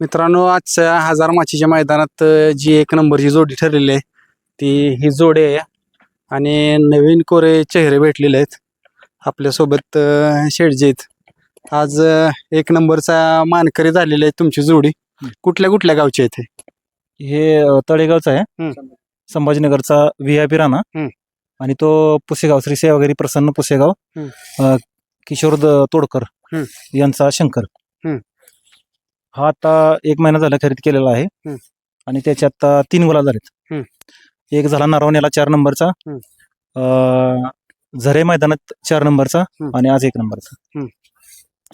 मित्रांनो आजच्या हजार माचीच्या मैदानात जी एक नंबरची जोडी ठरलेली आहे ती ही जोडी आहे आणि नवीन कोरे चेहरे भेटलेले आहेत आपल्यासोबत अ, शेडजी आहेत आज एक नंबरचा मानकरी झालेली आहे तुमची जोडी कुठल्या कुठल्या गावची आहे ते हे तळेगावचा आहे. संभाजीनगरचा व्ही आय पी राणा. आणि तो पुसेगाव श्री सेवागिरी प्रसन्न पुसेगाव किशोर तोडकर. यांचा शंकर. हा आता एक महिना झाला खरेदी केलेला आहे हम्म. आणि त्याच्यात आता तीन गुलाल झालेत. एक झाला नारवण्याला चार नंबरचा हम्म. अ, झरे मैदानात चार नंबरचा हम्म. आणि आज एक नंबरचा हम्म.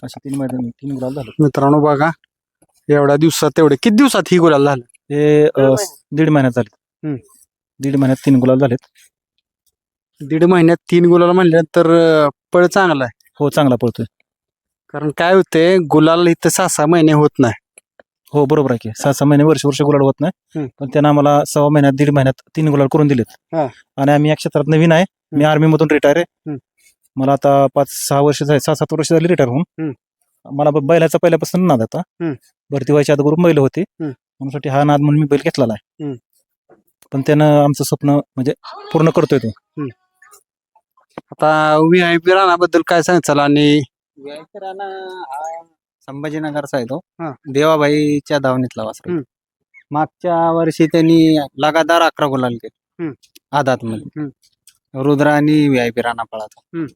असे तीन मैदान तीन गुलाल झाले मित्रांनो बघा एवढ्या दिवसात तेवढे किती दिवसात ही गुलाल झालं हे अ, दीड महिन्यात झाले हम्म. दीड महिन्यात तीन गुलाल झालेत दीड महिन्यात तीन गुलाल म्हणल्यानंतर अ, पळ चांगला आहे हो चांगला पळतोय कारण काय होते गुलाल इथं सहा सहा महिने होत नाही. हो बरोबर आहे की. सहा सहा महिने वर्ष वर्ष गुलाल होत नाही. पण त्यांना आम्हाला सव्वा महिन्यात दीड महिन्यात तीन गुलाल करून दिलेत. हा. आणि आम्ही या क्षेत्रात नवीन आहे. मी आर्मी मधून रिटायर आहे. मला आता पाच सहा वर्ष झाले सहा सात वर्ष झाली रिटायर होऊन. मला ब- बैलाचा पहिल्यापासून नाद आता हम्म. भरती व्हायच्या अगोदर बैल होते. हम्म. म्हणून हा नाद म्हणून मी बैल घेतलेला आहे. पण त्यानं आमचं स्वप्न म्हणजे पूर्ण करतोय तो. आता व्ही आय पी राणाबद्दल काय सांगाल आणि राणा हा संभाजीनगरचा आहे तो. हा. देवाबाईच्या दावणीतला वासरू हम्म. मागच्या वर्षी त्यांनी लगातार अकरा गुलाल केले. हम्म. आदात मध्ये रुद्र आणि व्ही आय पी राणा पळाचा हम्म.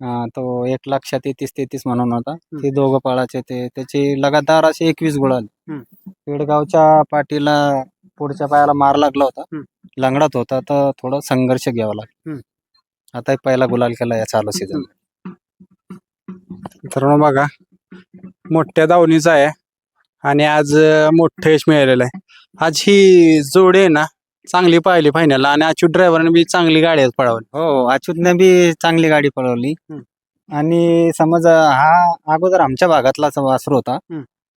अं, तो एक लाख तेहतीस तेहतीस म्हणून होता. ते दोघं पळाचे ते. त्याचे लगातार असे एकवीस गुलाल. हम्म. पेडगावच्या पाठीला पुढच्या पायाला मार लागला होता. हम्म. लंगडात होता. तर थोडं संघर्ष घ्यावा लागला. हम्म. आता एक पहिला गुलाल केला या चालू सीझन मित्रांनो बघा मोठ्या दावणीचा आहे आणि आज मोठं यश मिळालेलं आहे आज ही जोडी आहे ना चांगली पाहिली फायनल आणि अच्युत ड्रायव्हरने बी चांगली गाडी आज पळवली हो अच्युतने बी चांगली गाडी पळवली. आणि समज हा अगोदर आमच्या भागातलाच वासरू होता.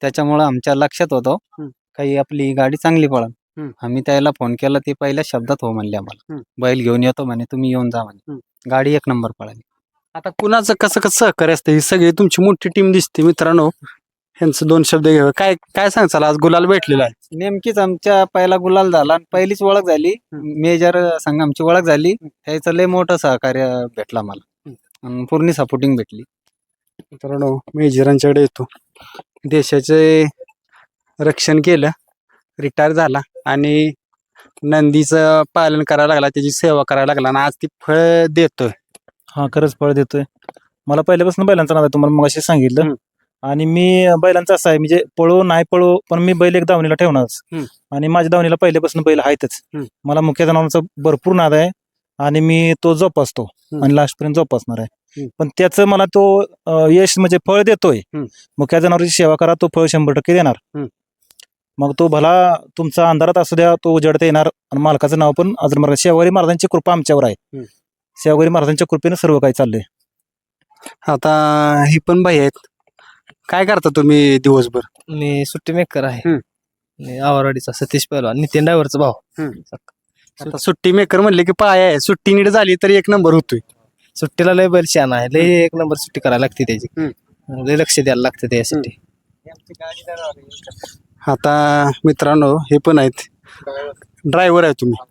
त्याच्यामुळे आमच्या लक्षात होतो. काही आपली गाडी चांगली पळल. आम्ही त्याला फोन केला ते पहिल्या शब्दात हो म्हणले आम्हाला. बैल घेऊन येतो म्हणे तुम्ही येऊन जा म्हणे. गाडी एक नंबर पळाली आता कुणाचं कसं कसं सहकार्य असतं? ही सगळी तुमची मोठी टीम दिसते मित्रांनो. ह्यांचं दोन शब्द घ्यावे. काय काय सांगचाल आज गुलाल भेटलेला आहे. नेमकीच आमच्या पहिला गुलाल झाला आणि पहिलीच ओळख झाली. मेजर संघ आमची ओळख झाली. त्याचं लय मोठं सहकार्य भेटला मला. आणि पूर्ण सपोर्टिंग भेटली. मित्रांनो मेजरांच्याकडे येतो. देशाचे रक्षण केलं. रिटायर झाला. आणि नंदीचं पालन करायला लागला. त्याची सेवा करायला लागला. आणि आज ती फळ देतोय. हा खरंच फळ देतोय मला पहिल्यापासून बैलांचा नाद आहे तुम्हाला मग सांगितलं हम्म. आणि मी बैलांचा असं आहे म्हणजे पळो नाही पळो पण मी बैल एक दावणीला ठेवणारच हम्म. आणि माझ्या दावणीला पहिल्यापासून बैल आहेतच हम्म. मला मुख्य जनावरांचा भरपूर नाद आहे आणि मी तो जोपासतो हम्म. आणि लास्ट पर्यंत जोपासणार आहे हम्म. पण त्याचं मला तो अं, यश म्हणजे फळ देतोय हम्म. मुख्य जनावरांची सेवा करा तो फळ शंभर टक्के देणार हम्म. मग तो भला तुमचा अंधारात असू द्या तो उजडता येणार आणि मालकाचं नाव पण अजून महाराज शेवारी महाराजांची कृपा आमच्यावर आहे हम्म. शेवगारी महाराजांच्या कृपेने सर्व काही चाललंय. आता ही पण बाई आहेत. काय करता तुम्ही दिवसभर? मी सुट्टी मेकर आहे. हम्म. आवराडीचा सतीश पहिलवान नितीन ड्रायव्हरचा भाव आता सुट्टी मेकर म्हणले की पाय आहे. सुट्टी नीट झाली तर एक नंबर होतोय. सुट्टीला लय बैल शान आहे. लय एक नंबर सुट्टी करायला लागते त्याची. लय लक्ष द्यायला लागते त्यासाठी. आता मित्रांनो हे पण आहेत. ड्रायव्हर आहे तुम्ही.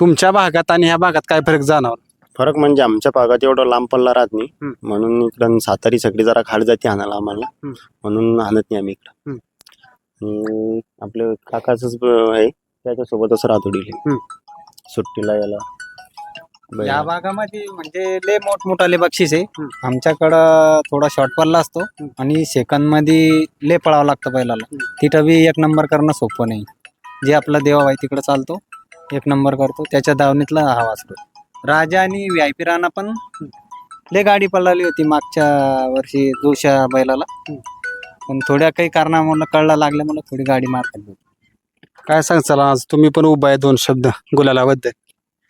तुमच्या भागात आणि ह्या भागात काय फरक जाणवला? फरक म्हणजे आमच्या भागात एवढा लांब पल्ला राहत नाही. हम्म. म्हणून इकडं सातारी सगळी जरा खाड जाती आणायला आम्हाला. हम्म. म्हणून आणत नाही आम्ही इकडं. आणि आपलं काकाच आहे. त्याच्यासोबतच राहतो हम्म. डिले सुट्टीला याला. या भागामध्ये म्हणजे लय मोठमोठाले बक्षीस आहे. आमच्याकडं थोडा शॉर्ट पल्ला असतो. आणि सेकंदमध्ये लय पळावं लागतं बैलाला. तिथं बी एक नंबर करणं सोपं नाही. जे आपला देवा आहे तिकडं चालतो एक नंबर करतो. त्याच्या दावणीतला हा वाचतो. राजा आणि व्ही आय पी राणा पण लय गाडी पळाली होती मागच्या वर्षी दुसऱ्या बैलाला. पण थोड्या काही कारणामुळे कळला लागल्या मला थोडी गाडी मार खाल्ली काय सांगचाल आज? तुम्ही पण उभा आहे दोन शब्द गुलालाबद्दल.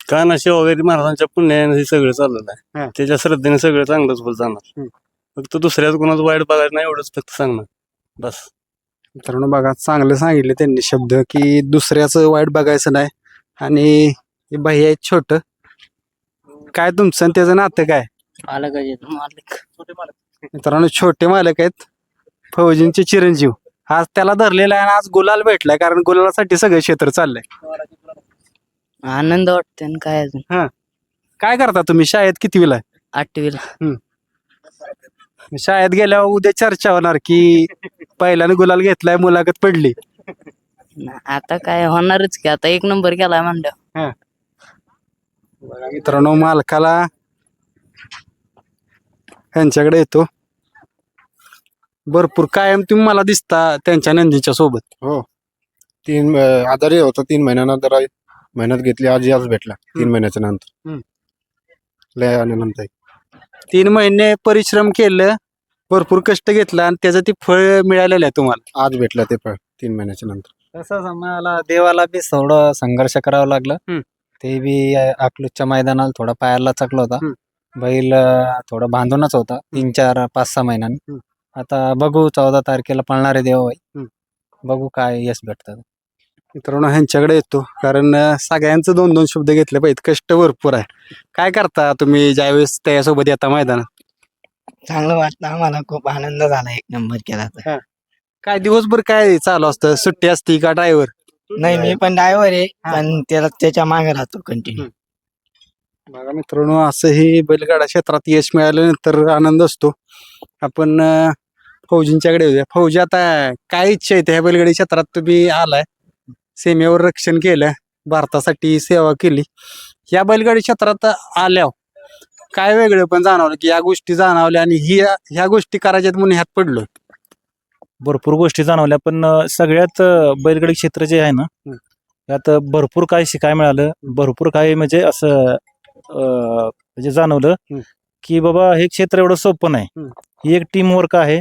काय ना वगैरे महाराजांच्या पुण्याने हे सगळं चाललेलं हा. आहे त्याच्या श्रद्धेने सगळं चांगलंच बोल जाणार. हम्म. फक्त दुसऱ्याच कोणाचं वाईट बघायचं नाही एवढंच फक्त सांगणार. बस. मित्रांनो बघा चांगलं सांगितले त्यांनी शब्द की दुसऱ्याचं वाईट बघायचं नाही आणि हे बाई आहेत छोट. काय तुमचं आणि त्याचं नातं काय? मालक मालक. मित्रांनो छोटे मालक आहेत. फौजींचे चिरंजीव. आज त्याला धरलेला आहे आणि आज गुलाल भेटलाय कारण गुलालासाठी सगळं क्षेत्र चाललंय. आनंद वाटतोय आणि काय अजून? काय करता तुम्ही? शाळेत किती वेळा आठवीला. शाळेत गेल्यावर उद्या चर्चा होणार की पहिल्याने गुलाल घेतलाय मुलाखत पडली. आता काय होणारच की आता एक नंबर केलाय म्हणलं. बघा मित्रांनो मालकाला यांच्याकडे येतो. भरपूर कायम तुम्ही मला दिसता त्यांच्या नंदीच्या सोबत. हो. तीन अं, आजारी होता तीन महिन्यानंतर आई- मेहनत घेतली आज आज भेटला तीन. महिन्याच्या नंतर. हम्म. लय आनंद आहे. तीन महिने परिश्रम केलं भरपूर कष्ट घेतलं आणि त्याचं ते फळ मिळालेलं आहे तुम्हाला. आज भेटला ते फळ तीन महिन्याच्या नंतर. तसंच आम्हाला देवाला बी थोडं संघर्ष करावं लागलं. हम्म. ते बी अकलूजच्या मैदानाला थोडा पायाला चकला होता. हम्म. बैल अं, थोडं बांधूनच होता. तीन चार पाच सहा महिन्यांनी. हम्म. आता बघू चौदा तारखेला पळणारे देवाबाई हम्म. बघू काय यश भेटतं. मित्रांनो ह्यांच्याकडे येतो. कारण अं, सगळ्यांचं दोन दोन शब्द घेतले पाहिजेत. कष्ट भरपूर आहे. काय करता तुम्ही ज्यावेळेस त्याच्यासोबत येता मैदानात? चांगलं वाटलं. आम्हाला खूप आनंद झाला एक नंबर केला तर. काय दिवसभर काय चालू असतं? सुट्टी असती का ड्रायव्हर नाही मी पण ड्रायव्हर आहे पण त्याला त्याच्यामागे राहतो कंटिन्यू बघा मित्रांनो असंही बैलगाडा क्षेत्रात यश मिळाल्यानंतर आनंद असतो. आपण अं, फौजींच्याकडे येऊया. फौजी आता काय इच्छा आहे ह्या बैलगाडी क्षेत्रात? तुम्ही आलाय सीमेवर रक्षण केलं भारतासाठी सेवा केली. या बैलगाडी क्षेत्रात आल्यावर काय वेगळं पण जाणवलं की या गोष्टी जाणवल्या आणि ही ह्या गोष्टी करायच्यात म्हणून ह्यात पडलो भरपूर गोष्टी जाणवल्या पण सगळ्यात बैलगाडी क्षेत्र जे आहे ना. त्यात भरपूर काय शिकाय मिळालं भरपूर काय म्हणजे असं म्हणजे जाणवलं. की बाबा हे क्षेत्र एवढं सोपं नाही. ही. एक टीम वर्क आहे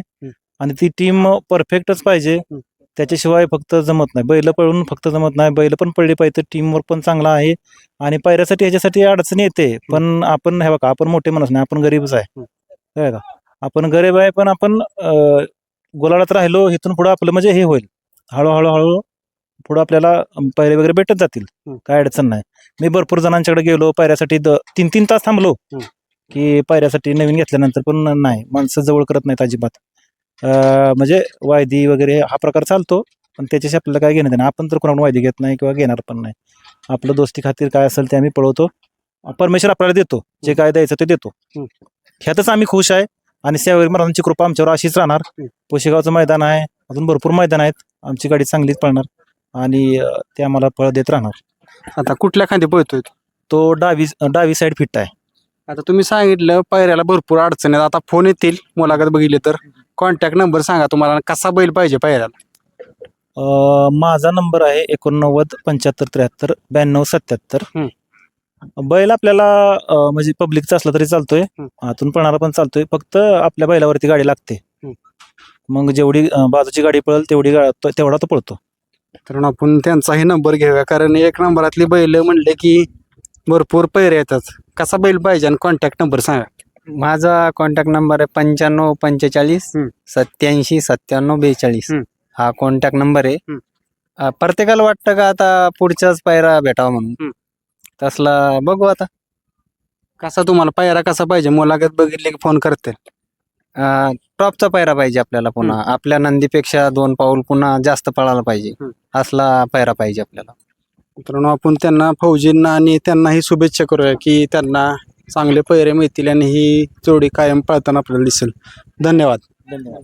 आणि ती टीम परफेक्टच पाहिजे. त्याच्याशिवाय फक्त जमत नाही. बैल पळून फक्त जमत नाही. बैल पण पडली पाहिजे. टीम वर्क पण चांगला आहे आणि पायऱ्यासाठी ह्याच्यासाठी अडचण येते. पण आपण हे बघा आपण मोठे माणूस नाही. आपण गरीबच आहे. बघा. आपण गरीब आहे पण आपण गोलाळात राहिलो इथून पुढे आपलं म्हणजे हे होईल. हळूहळू हळू पुढे आपल्याला पायरे वगैरे भेटत जातील. काय अडचण नाही. मी भरपूर जणांच्याकडे गेलो पायऱ्यासाठी द- तीन तीन तास थांबलो. की पायऱ्यासाठी नवीन घेतल्यानंतर पण नाही. माणसं जवळ करत नाहीत अजिबात. म्हणजे वायदी वगैरे हा प्रकार चालतो पण त्याच्याशी आपल्याला काय घेणं नाही आपण तर कोणाकडून वायदी घेत नाही किंवा घेणार पण नाही. आपलं दोस्ती खातीर काय असेल ते आम्ही पळवतो. परमेश्वर आपल्याला देतो. जे काय द्यायचं ते देतो. ह्यातच आम्ही खुश आहे. आणि सेवागिरी महाराजांची कृपा आमच्यावर अशीच राहणार. पोशेगावचं मैदान आहे. अजून भरपूर मैदान आहेत. आमची गाडी चांगलीच पळणार. आणि अं, ते आम्हाला फळ देत राहणार. आता कुठल्या खांदी पळतोय तो? तो डावी डावी साईड फिट आहे. आता तुम्ही सांगितलं पायऱ्याला भरपूर अडचणी आहेत. आता फोन येतील मुलाखत बघितली तर. कॉन्टॅक्ट नंबर सांगा तुम्हाला. कसा बैल पाहिजे पायऱ्याला? अं, माझा नंबर आहे एकोणनव्वद पंच्याहत्तर त्र्याहत्तर ब्याण्णव सत्याहत्तर. बैल आपल्याला अं, म्हणजे पब्लिकचा असला तरी चालतोय. हम्म. आतून पळणारा पण चालतोय. फक्त आपल्या बैलावरती गाडी लागते. मग जेवढी अं, बाजूची गाडी पळेल तेवढी गा- तो- तेवढा तो पळतो. तर आपण त्यांचाही नंबर घेऊया कारण एक नंबरातली बैल म्हणले की भरपूर पैरे येतात. कसा बैल पाहिजे आणि कॉन्टॅक्ट नंबर सांगा. माझा कॉन्टॅक्ट नंबर आहे पंच्याण्णव पंचेचाळीस हम्म. सत्याऐंशी सत्त्याण्णव बेचाळीस. हम्म. हा कॉन्टॅक्ट नंबर आहे. हम्म. अं, प्रत्येकाला वाटतं का आता पुढच्याच पायरा भेटावा म्हणून? हम्म. तसला बघू आता. कसा तुम्हाला पायरा कसा पाहिजे? मुलाखत बघितली की फोन करते टॉपचा पायरा पाहिजे आपल्याला पुन्हा. आपल्या नंदीपेक्षा दोन पाऊल पुन्हा जास्त पळायला पाहिजे. असला पायरा पाहिजे आपल्याला. मित्रांनो आपण त्यांना फौजींना आणि त्यांनाही शुभेच्छा करूया की त्यांना चांगले पैरे मिळतील आणि ही जोडी कायम पळताना आपल्याला दिसेल. धन्यवाद. धन्यवाद.